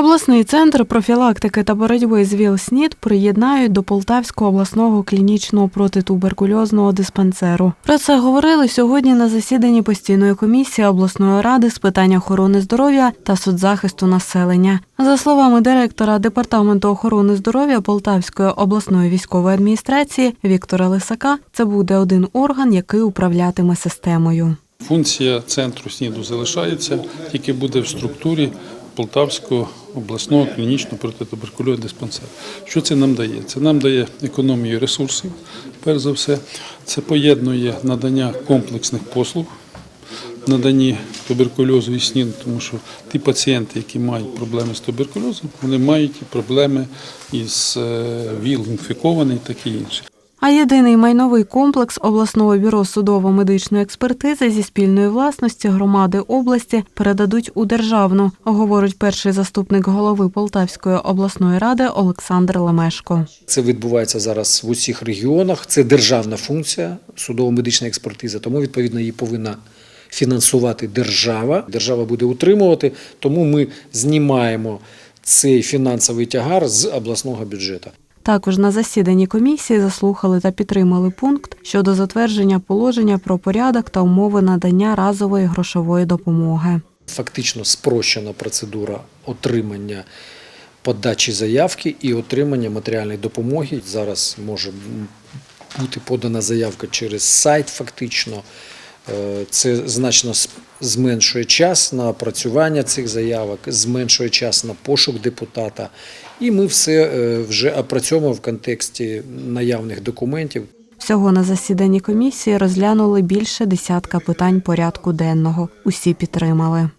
Обласний центр профілактики та боротьби з ВІЛ-СНІД приєднають до Полтавського обласного клінічного протитуберкульозного диспансеру. Про це говорили сьогодні на засіданні постійної комісії обласної ради з питань охорони здоров'я та соцзахисту населення. За словами директора департаменту охорони здоров'я Полтавської обласної військової адміністрації Віктора Лисака, це буде один орган, який управлятиме системою. Функція центру СНІДу залишається, тільки буде в структурі Полтавського обласного клінічного протитуберкульозного диспансеру. Що це нам дає? Це нам дає економію ресурсів, перш за все. Це поєднує надання комплексних послуг, наданні туберкульозу і СНІДу, тому що ті пацієнти, які мають проблеми з туберкульозом, вони мають і проблеми із е, ВІЛ інфікований, таке інше. А єдиний майновий комплекс обласного бюро судово-медичної експертизи зі спільної власності громади області передадуть у державну, говорить перший заступник голови Полтавської обласної ради Олександр Лемешко. Це відбувається зараз в усіх регіонах. Це державна функція судово-медична експертиза, тому відповідно її повинна фінансувати держава. Держава буде утримувати, тому ми знімаємо цей фінансовий тягар з обласного бюджету. Також на засіданні комісії заслухали та підтримали пункт щодо затвердження положення про порядок та умови надання разової грошової допомоги. Фактично спрощена процедура отримання подачі заявки і отримання матеріальної допомоги. Зараз може бути подана заявка через сайт, фактично. Е, Це значно зменшує час на опрацювання цих заявок, зменшує час на пошук депутата. І ми все е, вже опрацьовуємо в контексті наявних документів. Всього на засіданні комісії розглянули більше десятка питань порядку денного. Усі підтримали.